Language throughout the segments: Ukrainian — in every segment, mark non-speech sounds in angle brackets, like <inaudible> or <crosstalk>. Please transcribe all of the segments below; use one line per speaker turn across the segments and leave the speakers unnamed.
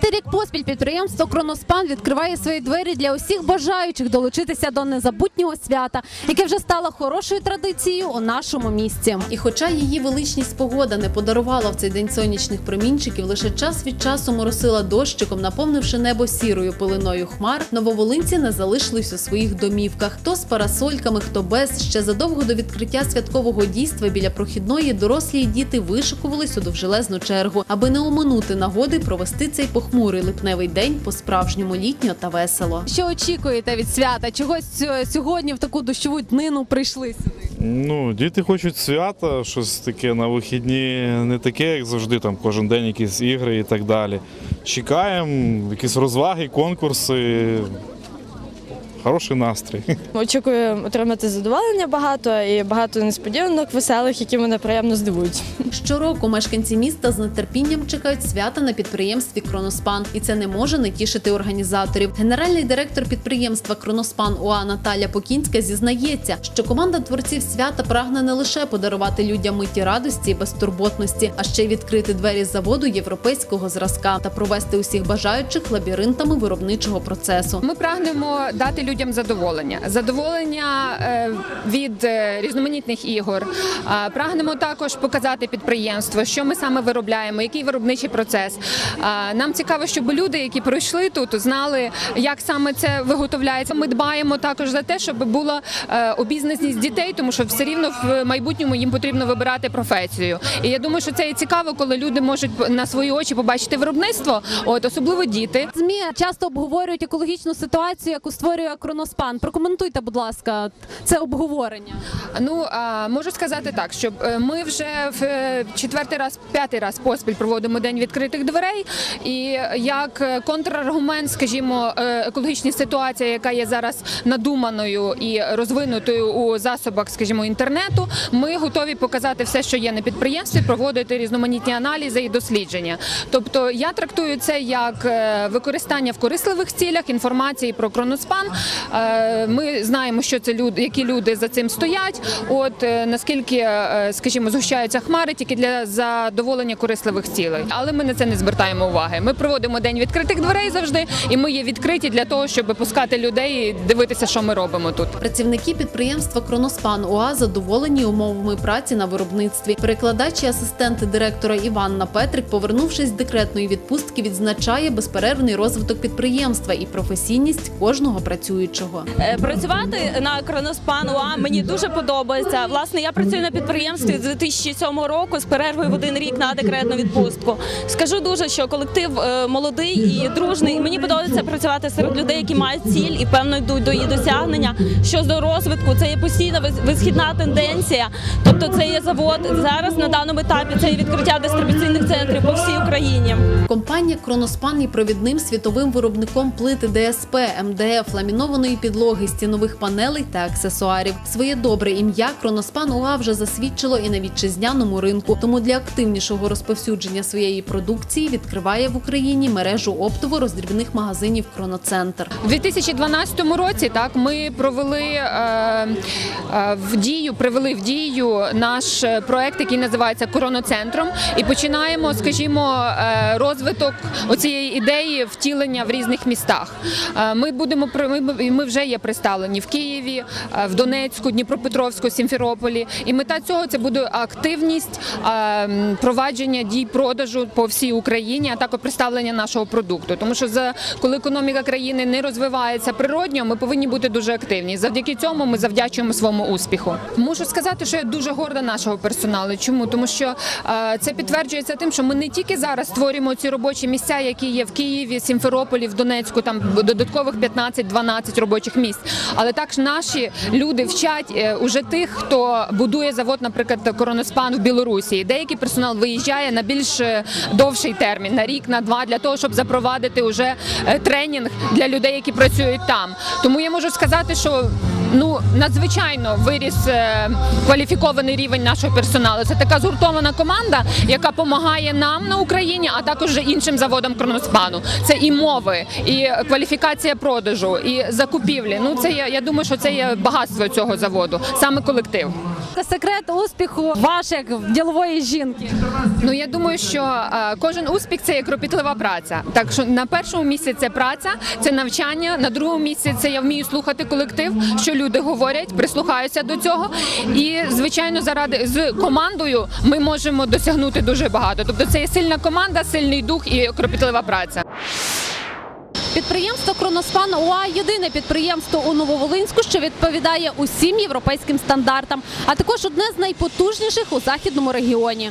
П'ятий рік поспіль підприємство Кроноспан відкриває свої двері для усіх бажаючих долучитися до незабутнього свята, яке вже стало хорошою традицією у нашому місті. І хоча її величність погода не подарувала в цей день сонячних промінчиків, лише час від часу моросила дощиком, наповнивши небо сірою пилиною хмар, нововолинці не залишились у своїх домівках. Хто з парасольками, хто без ще задовго до відкриття святкового дійства біля прохідної дорослі і діти вишикувались у довжелезну чергу, аби не оминути нагоди провести цей похмурий липневий день по-справжньому літньо та весело. Що очікуєте від свята? Чогось е, сьогодні в таку дощову днину прийшли сюди?
Ну, діти хочуть свята, щось таке на вихідні, не таке, як завжди, там кожен день якісь ігри і так далі. Чекаємо, якісь розваги, конкурси. Хороший настрій. <laughs>
Очікую отримати задоволення багато і багато несподіванок веселих, які мене приємно здивують.
Щороку мешканці міста з нетерпінням чекають свята на підприємстві Кроноспан, і це не може не тішити організаторів. Генеральний директор підприємства Кроноспан УА Наталя Покінська зізнається, що команда творців свята прагне не лише подарувати людям миті радості і безтурботності, а ще й відкрити двері заводу європейського зразка та провести усіх бажаючих лабіринтами виробничого процесу.
Ми прагнемо дати людям задоволення, задоволення е, від е, різноманітних ігор. Прагнемо також показати підприємство, що ми саме виробляємо, який виробничий процес. Нам цікаво, щоб люди, які пройшли тут, знали, як саме це виготовляється. Ми дбаємо також за те, щоб була е, обізнаність дітей, тому що все рівно в майбутньому їм потрібно вибирати професію. І я думаю, що це і цікаво, коли люди можуть на свої очі побачити виробництво, от особливо діти.
ЗМІ часто обговорюють екологічну ситуацію, яку створює Кроноспан. Прокоментуйте, будь ласка, це обговорення.
Ну можу сказати так, що е, ми вже в е, четвертий раз, п'ятий раз поспіль проводимо день відкритих дверей. І як е, контраргумент, скажімо, е, екологічній ситуації, яка є зараз надуманою і розвинутою у засобах, скажімо, інтернету, ми готові показати все, що є на підприємстві, проводити різноманітні аналізи і дослідження. Тобто я трактую це як використання в корисливих цілях інформації про кроноспан. Е, Ми знаємо, що це люди, які люди за цим стоять. От е, наскільки, е, скажімо, згущаються хмари тільки для задоволення корисливих цілей. Але ми на це не звертаємо уваги. Ми проводимо день відкритих дверей завжди, і ми є відкриті для того, щоб пускати людей і дивитися, що ми робимо тут.
Працівники підприємства Кроноспан УА задоволені умовами праці на виробництві. Перекладач і асистент директора Іванна Петрик, повернувшись з декретної відпустки, відзначає безперервний розвиток підприємства і професійність кожного працюючого.
Е, Працювати на Кроноспан УА мені дуже подобається. Власне, я працюю на підприємстві з 2007 року з перервою в один рік на декретну відпустку. Скажу дуже, що колектив е, молодий і дружний. Мені подобається працювати серед людей, які мають ціль і певно йдуть до її досягнення. Щодо розвитку, це є постійна висхідна тенденція. Тобто, це є завод зараз на даному етапі. Це є відкриття дистрибуційних центрів по всій Україні.
Компанія Кроноспан є провідним світовим виробником плити ДСП, МДФ, ламінованої підлоги, стінових панелей та аксесуарів. Своє добре ім'я Кроноспан УА вже засвідчило і на вітчизняному ринку. Тому для активнішого розповсюдження своєї продукції відкриває в Україні мережу оптово-роздрібних магазинів Кроноцентр.
У 2012 році так ми провели е, е, в дію, привели в дію наш е, проект, який називається Короноцентром, і починаємо, скажімо, е, розвиток оцієї ідеї втілення в різних містах. Е, Ми будемо при- ми, ми вже є представлені в Києві, е, в Донецьку, Дніпропетровську, Сімферополі. І мета цього це буде активність е, провадження дій продажу по всій Україні, а також представлення нашого продукту. Тому що за коли економіка країни не розвивається природньо, ми повинні бути дуже активні. Завдяки цьому ми завдячуємо своєму успіху. Мушу сказати, що я дуже горда нашого персоналу. Чому? Тому що е, це підтверджується тим, що ми не тільки зараз створюємо ці робочі місця, які є в Києві, Сімферополі, в Донецьку, там додаткових 15-12 робочих місць, але також наші люди вчать е, уже тих, хто будує завод, наприклад, Короноспан в Білорусі. Деякий персонал виїжджає на більш е, довший термін, на рік, на два, для того, щоб запровадити уже е, тренінг для людей, які працюють там. Тому я можу сказати, що ну надзвичайно виріс кваліфікований рівень нашого персоналу. Це така згуртована команда, яка допомагає нам на Україні, а також іншим заводам Кроноспану. Це і мови, і кваліфікація продажу, і закупівлі. Ну це є, я думаю, що це є багатство цього заводу, саме колектив.
секрет успіху ваш як ділової жінки.
Ну я думаю, що е, кожен успіх це є кропітлива праця. Так що на першому місці це праця, це навчання. На другому місці це я вмію слухати колектив, що люди говорять, прислухаюся до цього. І звичайно, заради з командою ми можемо досягнути дуже багато. Тобто це є сильна команда, сильний дух і кропітлива праця.
Підприємство Кроноспан УА єдине підприємство у Нововолинську, що відповідає усім європейським стандартам, а також одне з найпотужніших у західному регіоні.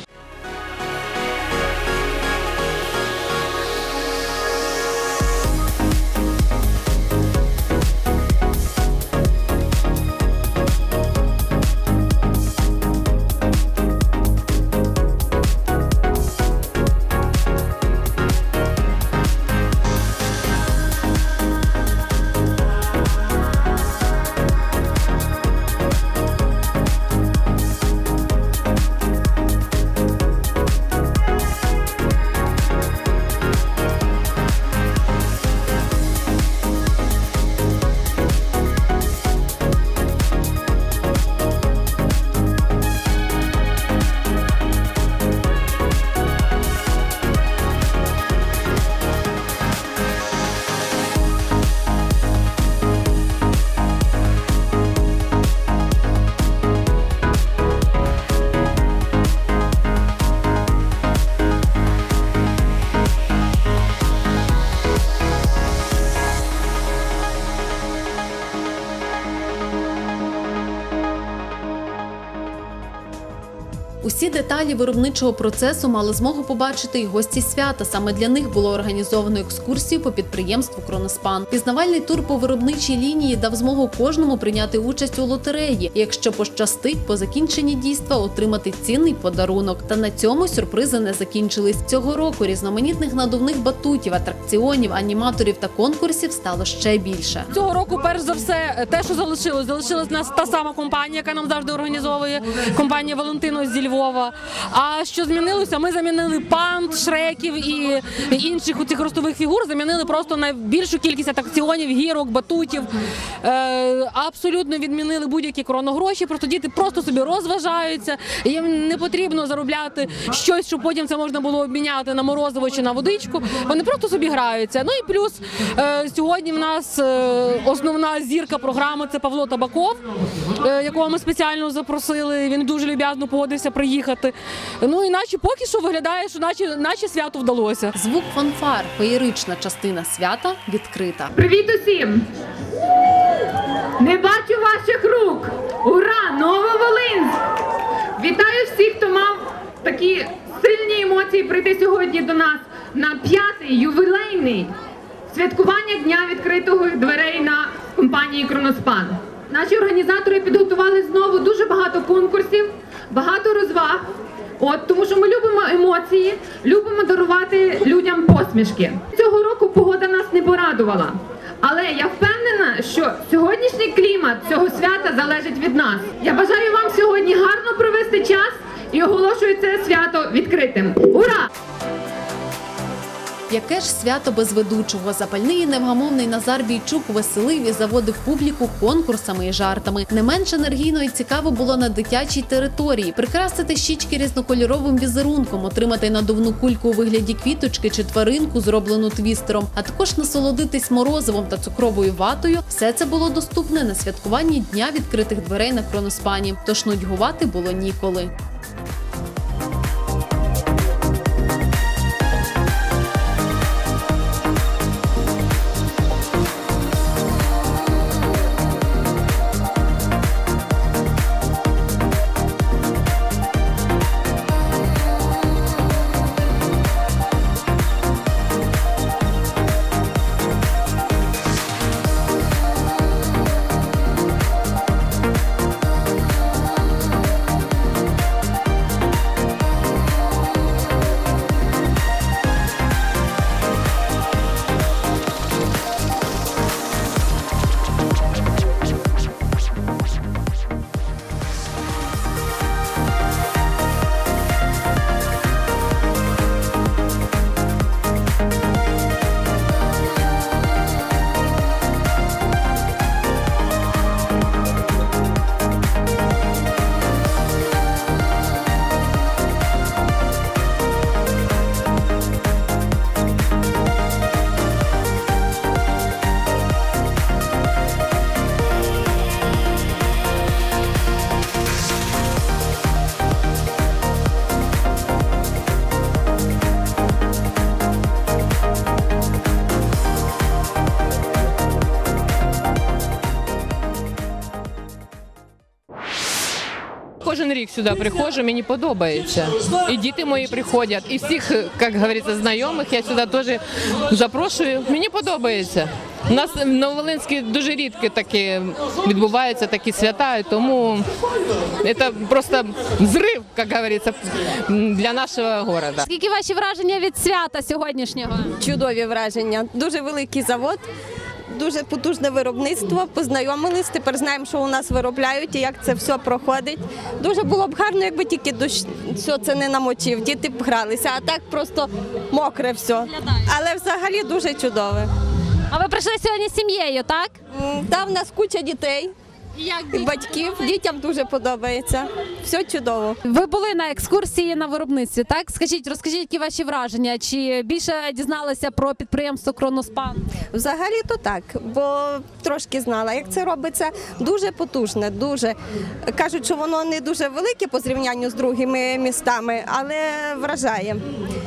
Деталі виробничого процесу мали змогу побачити і гості свята. Саме для них було організовано екскурсію по підприємству Кроноспан. Пізнавальний тур по виробничій лінії дав змогу кожному прийняти участь у лотереї. Якщо пощастить, по закінченні дійства отримати цінний подарунок. Та на цьому сюрпризи не закінчились. Цього року різноманітних надувних батутів, атракціонів, аніматорів та конкурсів стало ще більше.
Цього року, перш за все, те, що залишилось, залишилась нас та сама компанія, яка нам завжди організовує компанія Валентино зі Львова. А що змінилося? Ми замінили панд, шреків і інших цих ростових фігур. Замінили просто на більшу кількість атракціонів, гірок, батутів. Е, абсолютно відмінили будь-які короногроші. Просто діти просто собі розважаються. Їм не потрібно заробляти щось, щоб потім це можна було обміняти на морозиво чи на водичку. Вони просто собі граються. Ну і плюс е, сьогодні в нас е, основна зірка програми це Павло Табаков, якого ми спеціально запросили. Він дуже люб'язно погодився приїхати. Ну і наче поки що виглядає, що наче, наче свято вдалося.
Звук фанфар, феєрична частина свята відкрита.
Привіт усім! Не бачу ваших рук! Ура! Нововолинськ! Вітаю всіх, хто мав такі сильні емоції прийти сьогодні до нас на п'ятий ювілейний святкування дня відкритого дверей на компанії Кроноспан. Наші організатори підготували знову дуже багато конкурсів, багато розваг. От тому, що ми любимо емоції, любимо дарувати людям посмішки. Цього року погода нас не порадувала. Але я впевнена, що сьогоднішній клімат цього свята залежить від нас. Я бажаю вам сьогодні гарно провести час і оголошую це свято відкритим. Ура!
Яке ж свято без ведучого? Запальний і невгамовний Назар Бійчук веселив і заводив публіку конкурсами і жартами. Не менш енергійно і цікаво було на дитячій території. Прикрасити щічки різнокольоровим візерунком, отримати надувну кульку у вигляді квіточки чи тваринку, зроблену твістером, а також насолодитись морозивом та цукровою ватою. Все це було доступне на святкуванні дня відкритих дверей на Кроноспані. Тож нудьгувати було ніколи.
Рік сюди приходжу, мені подобається. І діти мої приходять, і всіх, як говориться, знайомих я сюди теж запрошую. Мені подобається. У нас в Нововолинській дуже рідко такі відбуваються такі свята, і тому це просто взрив, як говориться, для нашого міста.
Які ваші враження від свята сьогоднішнього?
чудові враження. Дуже великий завод, дуже потужне виробництво. Познайомились. Тепер знаємо, що у нас виробляють і як це все проходить. Дуже було б гарно, якби тільки дощ все це не намочив. Діти б гралися, а так просто мокре все. Але взагалі дуже чудове.
А ви прийшли сьогодні з сім'єю, так?
Та в нас куча дітей і батьків. Дітям дуже подобається. Все чудово.
Ви були на екскурсії на виробництві, так? Скажіть, розкажіть, які ваші враження? Чи більше дізналися про підприємство Кроноспан?
Взагалі то так, бо трошки знала, як це робиться. Дуже потужне, дуже кажуть, що воно не дуже велике по зрівнянню з другими містами, але вражає.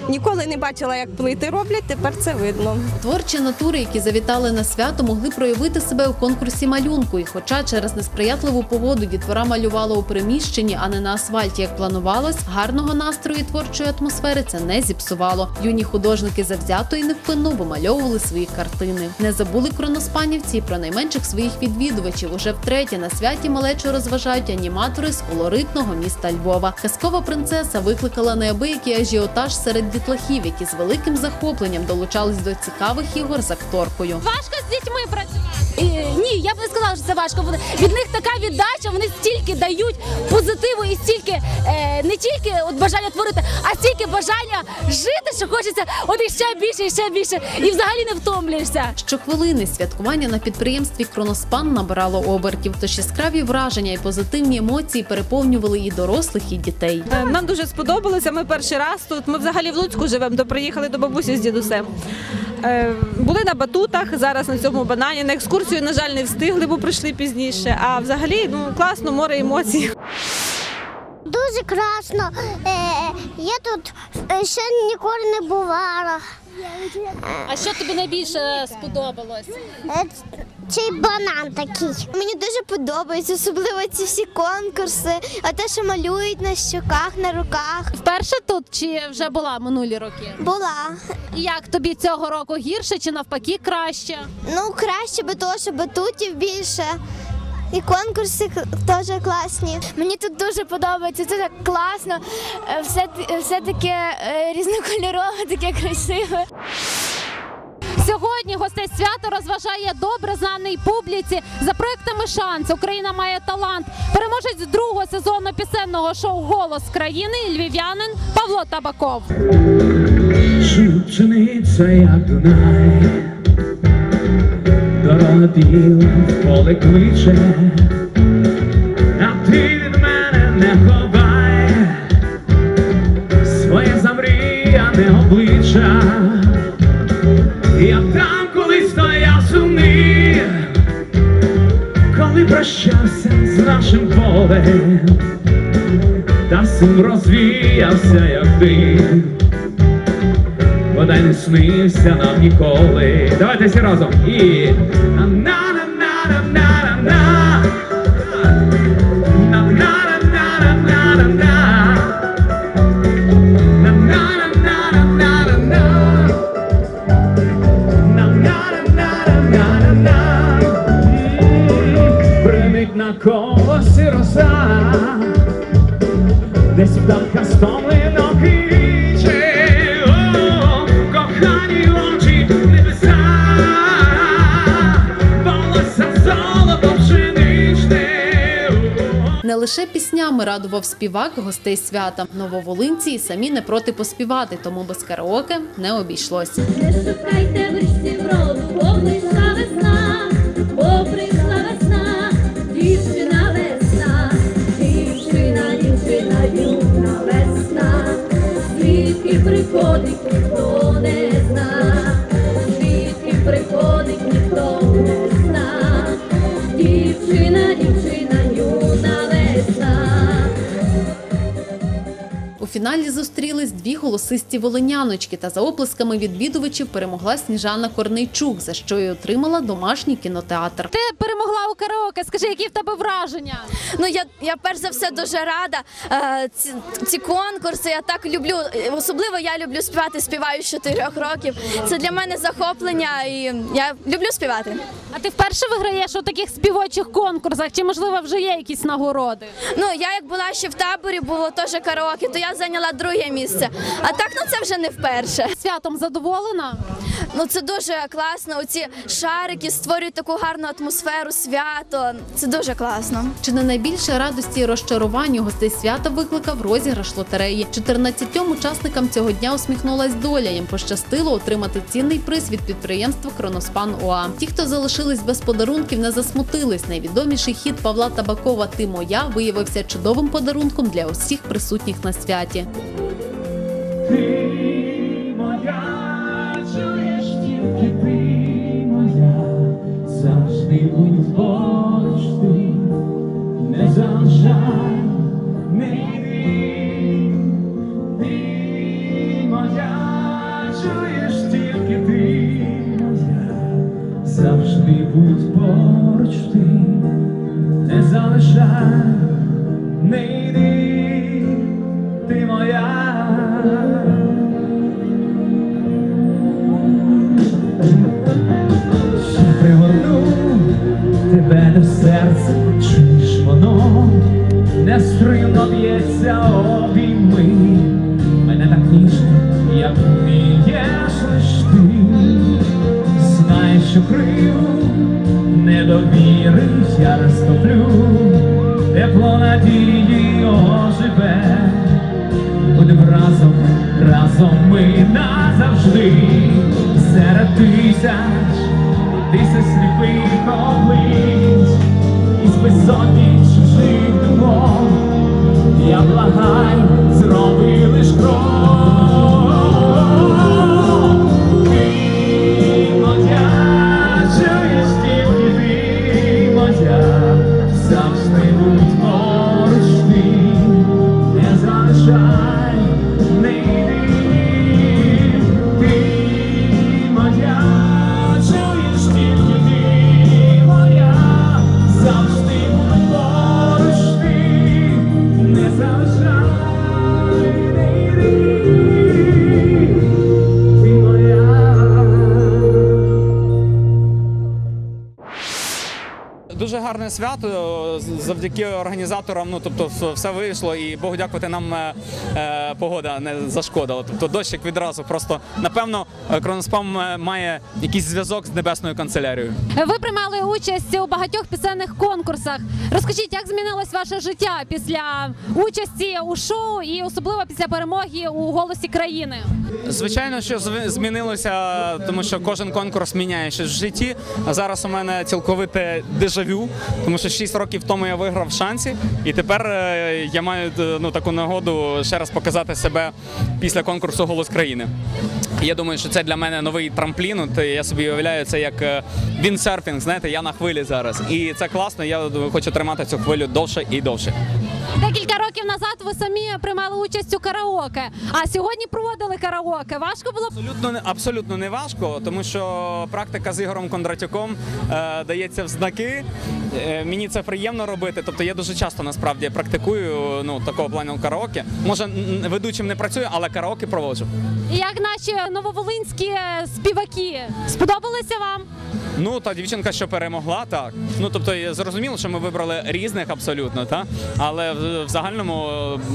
Ніколи не бачила, як плити роблять. Тепер це видно.
Творчі натури, які завітали на свято, могли проявити себе у конкурсі малюнку. І хоча через несприятливу погоду дітвора малювала у приміщенні, а не на асфальті, як планувалось, гарного настрою і творчої атмосфери це не зіпсувало. Юні художники завзято і невпинно вимальовували свої картини. Не забули кроноспанівці про найменших своїх відвідувачів. Уже втретє на святі малечу розважають аніматори з колоритного міста Львова. Казкова принцеса викликала неабиякий ажіотаж серед дітлахів, які з великим захопленням долучались до цікавих ігор з акторкою.
важко з дітьми працювати. Ні, я б не сказала, що це важко. Від них така віддача, вони стільки дають позитиву і стільки е, не тільки от бажання творити, а стільки бажання жити, що хочеться от іще більше, і ще більше, і взагалі не втомлюєшся.
Щохвилини святкування на підприємстві Кроноспан набирало обертів, тож яскраві враження і позитивні емоції переповнювали і дорослих, і дітей.
Е, Нам дуже сподобалося. Ми перший раз тут. Ми взагалі в Луцьку живемо, то приїхали до бабусі з дідусем. Е, Були на батутах, зараз на цьому банані. На екскурсію, на жаль, не встигли, бо прийшли пізніше. А взагалі, ну класно, море емоцій.
Дуже красно. Е, я тут е, ще ніколи не бувала.
А що тобі найбільше сподобалось?
Е, Цей банан такий. Мені дуже подобається, особливо ці всі конкурси, а те, що малюють на щоках, на руках.
Вперше тут чи вже була минулі роки?
Була.
І як тобі цього року гірше чи навпаки краще?
Ну, краще би того, що батутів більше. І конкурси теж класні. Мені тут дуже подобається, це так класно. Е, Все, все таке е, різнокольорове, таке красиве.
Сьогодні гостей свято розважає добре знаний публіці за проектами Шанс. Україна має талант. Переможець другого сезону пісенного шоу Голос країни львів'янин Павло Табаков.
Пшениця, як Дунай, біла поле кличе, а ти від мене не ховай своє замріяне обличчя. Я там колись стояв сумний, коли прощався з нашим полем, та сум розвіявся, як дим. Не снився нам ніколи. Давайте всі разом. І
лише піснями радував співак гостей свята. Нововолинці і самі не проти поспівати, тому без караоке не обійшлось.
Не
фіналі зустрілись дві голосисті волиняночки, та за оплесками відвідувачів перемогла Сніжана Корнейчук, за що й отримала домашній кінотеатр. Ти перемогла у караоке. Скажи, які в тебе враження?
Ну я, я перш за все дуже рада. Е, ці, ці конкурси я так люблю. Е, Особливо я люблю співати, співаю з 4 років. Це для мене захоплення, і я люблю співати.
А ти вперше виграєш у таких співочих конкурсах? Чи можливо вже є якісь нагороди?
Ну я як була ще в таборі, було теж караоке, то я зайняла друге місце. А так ну це вже не вперше.
Святом задоволена?
Ну це дуже класно. Оці шарики створюють таку гарну атмосферу, свято. Це дуже класно.
Чи не найбільше радості і розчарування гостей свята викликав розіграш лотереї? 14 учасникам цього дня усміхнулась доля. Їм пощастило отримати цінний приз від підприємства Кроноспан ОА. Ті, хто залишились без подарунків, не засмутились. Найвідоміший хід Павла Табакова Ти моя виявився чудовим подарунком для усіх присутніх на святі.
Ти моя, чуєш тільки ти моя, завжди будь поруч ти, не залишай, не йди. Ти моя, чуєш тільки ти моя, завжди будь поруч ти, не залишай, не йди, ти моя. Ми назавжди серед тисяч, тисяч сліпих облич із безсотні чужих думок. Я благаю, зроби лиш крок.
Гарне свято завдяки організаторам. Ну тобто, все вийшло, і Богу дякувати нам е, е, погода не зашкодила. Тобто дощик відразу. Просто напевно е, Кроноспам е, має якийсь зв'язок з небесною канцелярією.
Ви приймали участь у багатьох пісенних конкурсах. Розкажіть, як змінилось ваше життя після участі у шоу і особливо після перемоги у голосі країни?
Звичайно, що змінилося, тому що кожен конкурс міняє щось в житті. Зараз у мене цілковите дежавю, тому що 6 років тому я виграв шансі, і тепер е, я маю е, ну, таку нагоду ще раз показати себе після конкурсу Голос країни. Я думаю, що це для мене новий трамплін. От я собі уявляю це як е, віндсерфінг, знаєте, я на хвилі зараз. І це класно. Я хочу тримати цю хвилю довше і довше.
Декілька років назад ви самі приймали участь у караоке, а сьогодні проводили караоке. Важко було
Абсолютно не абсолютно не важко, тому що практика з Ігорем Кондратюком е, дається в знаки. Е, мені це приємно робити. Тобто я дуже часто насправді практикую ну такого плану караоке. Може ведучим не працюю, але караоке проводжу.
І як наші нововолинські е, співаки сподобалися вам?
Ну та дівчинка, що перемогла, так. Ну тобто зрозуміло, що ми вибрали різних абсолютно, та але в, загальному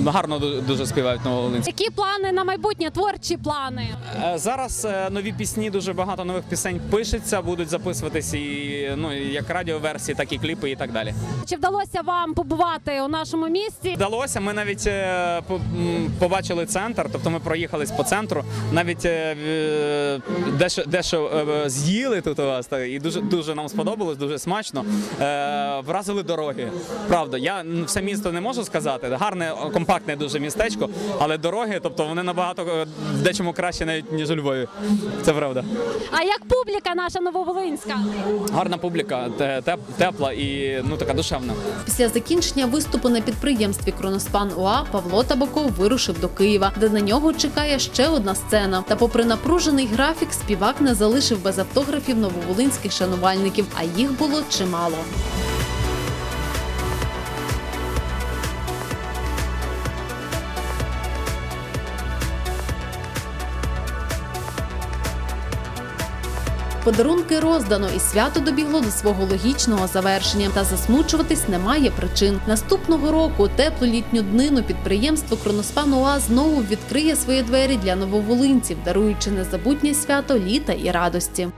е, гарно дуже співають нововолинські.
Які плани на майбутнє, творчі плани?
Е, Зараз е, нові пісні, дуже багато нових пісень пишеться, будуть записуватись і ну як радіоверсії, так і кліпи, і так далі.
Чи вдалося вам побувати у нашому місті?
Вдалося. Ми навіть побачили центр, тобто ми проїхались по центру, навіть дещо, дещо з'їли тут у вас, і дуже дуже нам сподобалось, дуже смачно. Вразили дороги. Правда, я все місто не можу
можу сказати. Гарне, компактне дуже містечко, але дороги, тобто вони набагато е, в дечому краще навіть ніж у Львові. Це правда.
А як публіка наша нововолинська?
Гарна публіка, тепла і ну така душевна.
Після закінчення виступу на підприємстві Кроноспан УА Павло Табаков вирушив до Києва, де на нього чекає ще одна сцена. Та, попри напружений графік, співак не залишив без автографів нововолинських шанувальників, а їх було чимало. Подарунки роздано, і свято добігло до свого логічного завершення. Та засмучуватись немає причин. Наступного року теплу літню днину підприємство Кроноспан УА знову відкриє свої двері для нововолинців, даруючи незабутнє свято літа і радості.